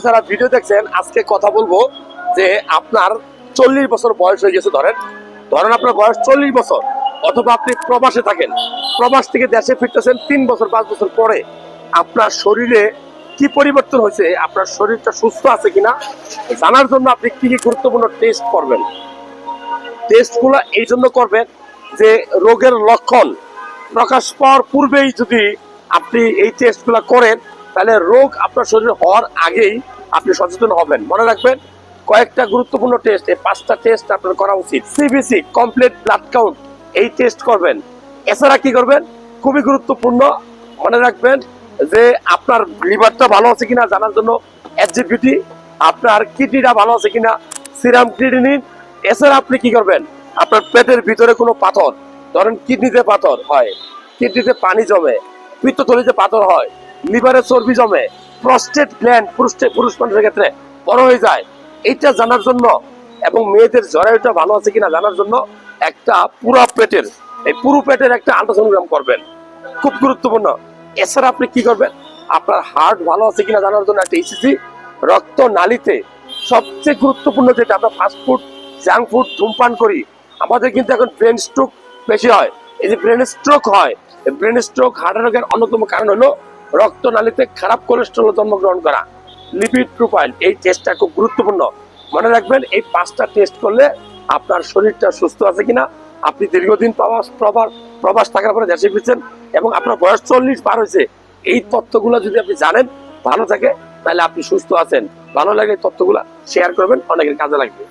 যারা ভিডিও দেখছেন, আজকে কথা বলব যে আপনার চল্লিশ বছর বয়স হয়ে গেছে ধরেন। ধরেন আপনার বয়স চল্লিশ বছর, অথবা আপনি প্রবাসে থাকেন। প্রবাস থেকে দেশে ফিরতেছেন তিন বছর, পাঁচ বছর পরে। আপনার শরীরে কি পরিবর্তন হয়েছে? আপনার শরীরটা সুস্থ আছে কিনা? জানার জন্য আপনি কি কি গুরুত্বপূর্ণ টেস্ট করবেন? টেস্টগুলো এই জন্য করবেন যে রোগের লক্ষণ প্রকাশ পাওয়ার পূর্বেই যদি আপনি এই টেস্টগুলো করেন তাহলে রোগ আপনার শরীরে হওয়ার আগেই আপনি সচেতন হবেন। মনে রাখবেন, কয়েকটা গুরুত্বপূর্ণ টেস্ট এই পাঁচটা টেস্ট আপনার করা উচিত। সিবিসি কমপ্লিট ব্লাড কাউন্ট এই টেস্ট করবেন। এছাড়া কি করবেন? খুবই গুরুত্বপূর্ণ, মনে রাখবেন যে আপনার লিভারটা ভালো আছে কিনা জানার জন্য এসজিপিটি আপনার কিডনিটা ভালো আছে কিনা সিরাম ক্রিডিনিন এছাড়া আপনি কি করবেন? আপনার পেটের ভিতরে কোনো পাথর, ধরেন কিডনিতে পাথর হয়, কিডনিতে পানি জমে, পিত্তথলিতে পাথর হয় লিভারে চর্বি জমে প্রস্টেট গ্ল্যান্ড পুরুষ মানুষের ক্ষেত্রে বড় হয়ে যায়। এইটা জানার জন্য এবং মেয়েদের জরায়ুটা ভালো আছে কিনা জানার জন্য একটা পুরো পেটের এই পুরো পেটের একটা আল্ট্রাসোনোগ্রাম করবেন। খুব গুরুত্বপূর্ণ। এছাড়া আপনি কি করবেন? আপনার হার্ট ভালো আছে কিনা জানার জন্য একটা ইসিসি রক্ত নালীতে সবচেয়ে গুরুত্বপূর্ণ যেটা, আমরা ফাস্ট ফুড জাঙ্ক ফুড ধূমপান করি। আমাদের কিন্তু এখন ব্রেন স্ট্রোক বেশি হয়। এই যে ব্রেন স্ট্রোক হয় ব্রেন স্ট্রোক হার্ট রোগের অন্যতম কারণ হলো রক্ত নালীতে খারাপ কোলেস্ট্রল জন্মগ্রহণ করা। লিপিড প্রোফাইল এই টেস্টটা খুব গুরুত্বপূর্ণ। মনে রাখবেন, এই পাঁচটা টেস্ট করলে আপনার শরীরটা সুস্থ আছে কিনা, আপনি দীর্ঘদিন প্রবাস প্রবাস প্রবাস থাকার পরে দেশে ফিরছেন এবং আপনার বয়স চল্লিশ পার হয়েছে। এই তথ্যগুলো যদি আপনি জানেন, ভালো থাকে, তাহলে আপনি সুস্থ আছেন। ভালো লাগে তথ্যগুলো শেয়ার করবেন, অনেকের কাজে লাগবে।